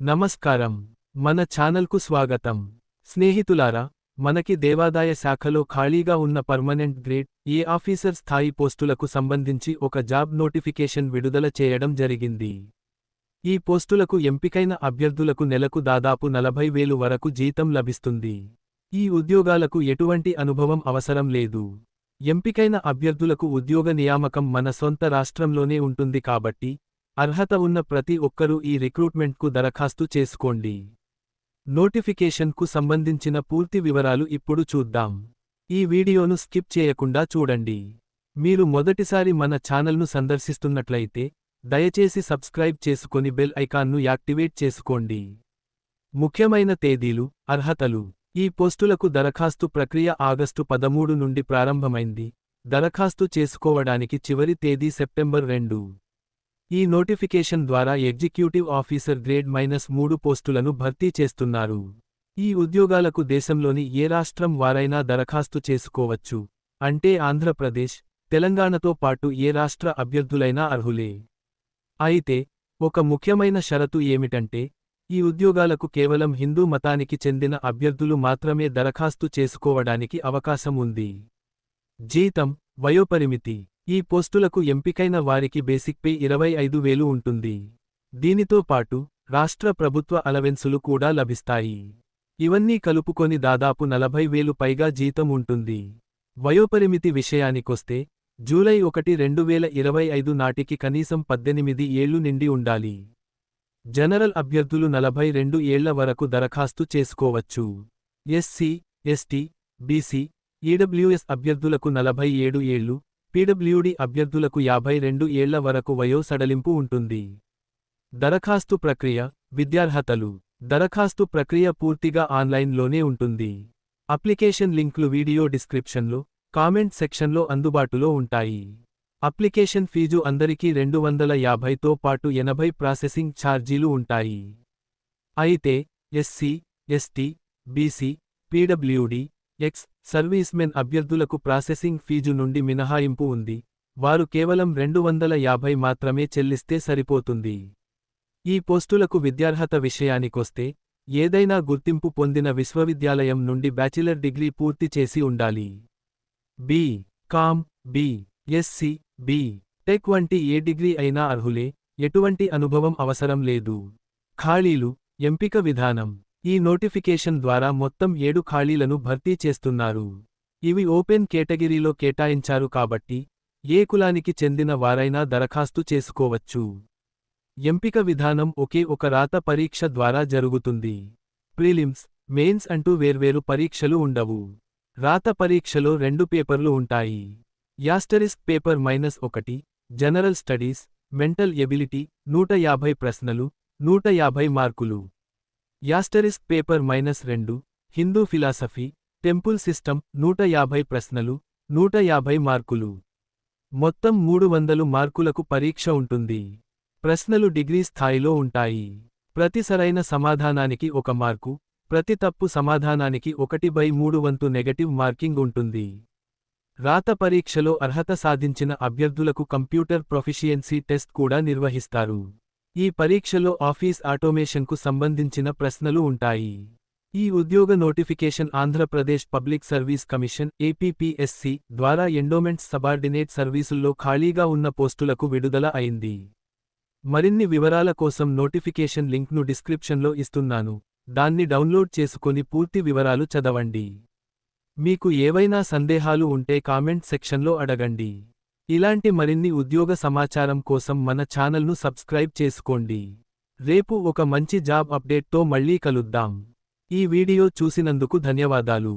నమస్కారం. మన ఛానల్కు స్వాగతం. స్నేహితులారా మనకి దేవాదాయ శాఖలో ఖాళీగా ఉన్న పర్మనెంట్ గ్రేడ్ ఏ ఆఫీసర్ స్థాయి పోస్టులకు సంబంధించి ఒక జాబ్ నోటిఫికేషన్ విడుదల చేయడం జరిగింది. ఈ పోస్టులకు ఎంపికైన అభ్యర్థులకు నెలకు దాదాపు నలభై వేలు వరకు జీతం లభిస్తుంది. ఈ ఉద్యోగాలకు ఎటువంటి అనుభవం అవసరం లేదు. ఎంపికైన అభ్యర్థులకు ఉద్యోగ నియామకం మన సొంత రాష్ట్రంలోనే ఉంటుంది కాబట్టి అర్హత ఉన్న ప్రతి ఒక్కరూ ఈ రిక్రూట్మెంట్కు దరఖాస్తు చేసుకోండి. నోటిఫికేషన్కు సంబంధించిన పూర్తి వివరాలు ఇప్పుడు చూద్దాం. ఈ వీడియోను స్కిప్ చేయకుండా చూడండి. మీరు మొదటిసారి మన ఛానల్ను సందర్శిస్తున్నట్లయితే దయచేసి సబ్స్క్రైబ్ చేసుకొని బెల్ ఐకాన్ను యాక్టివేట్ చేసుకోండి. ముఖ్యమైన తేదీలు అర్హతలు. ఈ పోస్టులకు దరఖాస్తు ప్రక్రియ ఆగస్టు పదమూడు నుండి ప్రారంభమైంది. దరఖాస్తు చేసుకోవడానికి చివరి తేదీ సెప్టెంబర్ రెండు. ఈ నోటిఫికేషన్ ద్వారా ఎగ్జిక్యూటివ్ ఆఫీసర్ గ్రేడ్ మైనస్ మూడు పోస్టులను భర్తీ చేస్తున్నారు. ఈ ఉద్యోగాలకు దేశంలోని ఏ రాష్ట్రం వారైనా దరఖాస్తు చేసుకోవచ్చు. అంటే ఆంధ్రప్రదేశ్ తెలంగాణతో పాటు ఏ రాష్ట్ర అభ్యర్థులైనా అర్హులే. అయితే ఒక ముఖ్యమైన షరతు ఏమిటంటే ఈ ఉద్యోగాలకు కేవలం హిందూ మతానికి చెందిన అభ్యర్థులు మాత్రమే దరఖాస్తు చేసుకోవడానికి అవకాశం ఉంది. జీతం వయోపరిమితి ఈ పోస్టులకు ఎంపికైన వారికి బేసిక్ పే ఇరవై ఐదు వేలు ఉంటుంది. దీనితో పాటు రాష్ట్ర ప్రభుత్వ అలవెన్సులు కూడా లభిస్తాయి. ఇవన్నీ కలుపుకొని దాదాపు నలభై వేలు పైగా జీతం ఉంటుంది. వయోపరిమితి విషయానికొస్తే జూలై ఒకటి రెండు వేల ఇరవై ఐదు నాటికి కనీసం పద్దెనిమిది ఏళ్ళు నిండి ఉండాలి. జనరల్ అభ్యర్థులు నలభై రెండు ఏళ్ళ వరకు దరఖాస్తు చేసుకోవచ్చు. ఎస్సీ ఎస్టీ బీసీ ఈడబ్ల్యూఎస్ అభ్యర్థులకు నలభై ఏడు ఏళ్ళు పీడబ్ల్యూడి అభ్యర్థులకు యాభై రెండు ఏళ్ళ వరకు వయో సడలింపు ఉంటుంది. దరఖాస్తు ప్రక్రియ విద్యార్హతలు. దరఖాస్తు ప్రక్రియ పూర్తిగా ఆన్లైన్లోనే ఉంటుంది. అప్లికేషన్ లింక్లు వీడియో డిస్క్రిప్షన్లో కామెంట్ సెక్షన్లో అందుబాటులో ఉంటాయి. అప్లికేషన్ ఫీజు అందరికీ రెండు వందల యాభైతో పాటు ఎనభై ప్రాసెసింగ్ ఛార్జీలు ఉంటాయి. అయితే SC ST BC PWD ex servicemen అభ్యర్థులకు ప్రాసెసింగ్ ఫీజు నుండి మినహాయింపు ఉంది. వారు కేవలం రెండు వందల యాభై మాత్రమే చెల్లిస్తే సరిపోతుంది. ఈ పోస్టులకు విద్యార్హత విషయానికొస్తే ఏదైనా గుర్తింపు పొందిన విశ్వవిద్యాలయం నుండి బ్యాచిలర్ డిగ్రీ పూర్తి చేసి ఉండాలి. B. Com. B. Sc B. Tech వంటి ఏ డిగ్రీ అయినా అర్హులే ఎటువంటి అనుభవం అవసరం లేదు. ఖాళీలు ఎంపిక విధానం. ఈ నోటిఫికేషన్ ద్వారా మొత్తం ఏడు ఖాళీలను భర్తీ చేస్తున్నారు. ఇవి ఓపెన్ కేటగిరీలో కేటాయించారు కాబట్టి ఏ కులానికి చెందిన వారైనా దరఖాస్తు చేసుకోవచ్చు. ఎంపిక విధానం ఒకే ఒక రాత పరీక్ష ద్వారా జరుగుతుంది. ప్రిలిమ్స్ మెయిన్స్ అంటూ వేర్వేరు పరీక్షలు ఉండవు. రాత పరీక్షలో రెండు పేపర్లు ఉంటాయి. యాస్టరిస్క్ పేపర్ మైనస్ ఒకటి జనరల్ స్టడీస్ మెంటల్ ఎబిలిటీ నూట యాభై ప్రశ్నలు నూట యాభై మార్కులు. యాస్టరిస్క్ పేపర్ మైనస్ రెండు హిందూ ఫిలాసఫీ టెంపుల్ సిస్టమ్ నూట యాభై ప్రశ్నలు నూట యాభై మార్కులు. మొత్తం మూడు వందలు మార్కులకు పరీక్ష ఉంటుంది. ప్రశ్నలు డిగ్రీ స్థాయిలో ఉంటాయి. ప్రతి సరైన సమాధానానికి ఒక మార్కు ప్రతి తప్పు సమాధానానికి ఒకటి బై మూడు వంతు నెగటివ్ మార్కింగ్ ఉంటుంది. రాత పరీక్షలో అర్హత సాధించిన అభ్యర్థులకు కంప్యూటర్ ప్రొఫిషియన్సీ టెస్ట్ కూడా నిర్వహిస్తారు. ఈ పరీక్షలో ఆఫీస్ ఆటోమేషన్కు సంబంధించిన ప్రశ్నలు ఉంటాయి. ఈ ఉద్యోగ notification Andhra Pradesh public service commission APPSC ద్వారా ఎండోమెంట్స్ సబార్డినేట్ సర్వీసుల్లో ఖాళీగా ఉన్న పోస్టులకు విడుదల అయింది. మరిన్ని వివరాల కోసం నోటిఫికేషన్ లింక్ను డిస్క్రిప్షన్లో ఇస్తున్నాను. దాన్ని డౌన్లోడ్ చేసుకొని పూర్తి వివరాలు చదవండి. మీకు ఏవైనా సందేహాలు ఉంటే కామెంట్ సెక్షన్లో అడగండి. ఇలాంటి మరిన్ని ఉద్యోగ సమాచారం కోసం మన ఛానల్ను సబ్స్క్రైబ్ చేసుకోండి. రేపు ఒక మంచి జాబ్ అప్డేట్తో మళ్ళీ కలుద్దాం. ఈ వీడియో చూసినందుకు ధన్యవాదాలు.